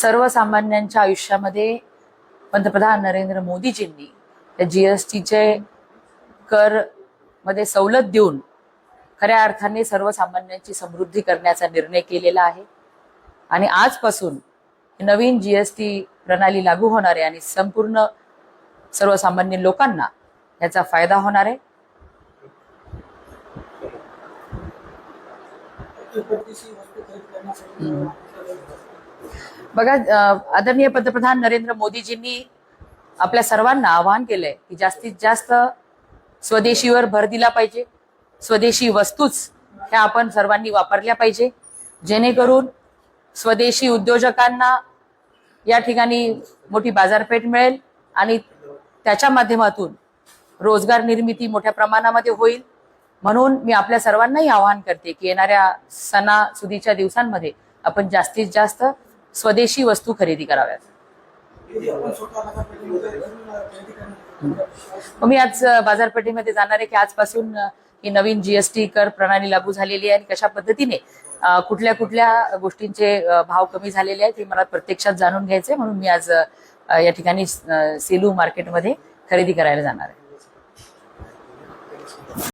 सर्वसामान्यांच्या आयुष्यामध्ये पंतप्रधान नरेंद्र मोदीजींनी त्या या जीएसटीचे कर मध्ये सवलत देऊन खऱ्या अर्थाने सर्वसामान्यांची समृद्धी करण्याचा निर्णय केलेला आहे. आणि आजपासून नवीन जी एस टी प्रणाली लागू होणार आहे आणि संपूर्ण सर्वसामान्य लोकांना याचा फायदा होणार आहे. बघा आदरणीय पंतप्रधान नरेंद्र मोदीजींनी आपल्या सर्वांना आवाहन केलंय की जास्तीत जास्त स्वदेशीवर भर दिला पाहिजे. स्वदेशी वस्तूच ह्या आपण सर्वांनी वापरल्या पाहिजे. जेणेकरून स्वदेशी उद्योजकांना या ठिकाणी मोठी बाजारपेठ मिळेल आणि त्याच्या माध्यमातून रोजगार निर्मिती मोठ्या प्रमाणामध्ये होईल. म्हणून मी आपल्या सर्वांनाही आवाहन करते की येणाऱ्या सणासुदीच्या दिवसांमध्ये आपण जास्तीत जास्त स्वदेशी वस्तू खरेदी कराव्यात. मग मी आज बाजारपेठेमध्ये जाणार आहे की आजपासून ही नवीन जीएसटी कर प्रणाली लागू झालेली आहे आणि कशा पद्धतीने कुठल्या कुठल्या गोष्टींचे भाव कमी झालेले आहेत हे मला प्रत्यक्षात जाणून घ्यायचे म्हणून मी आज या ठिकाणी सेलू मार्केटमध्ये खरेदी करायला जाणार आहे.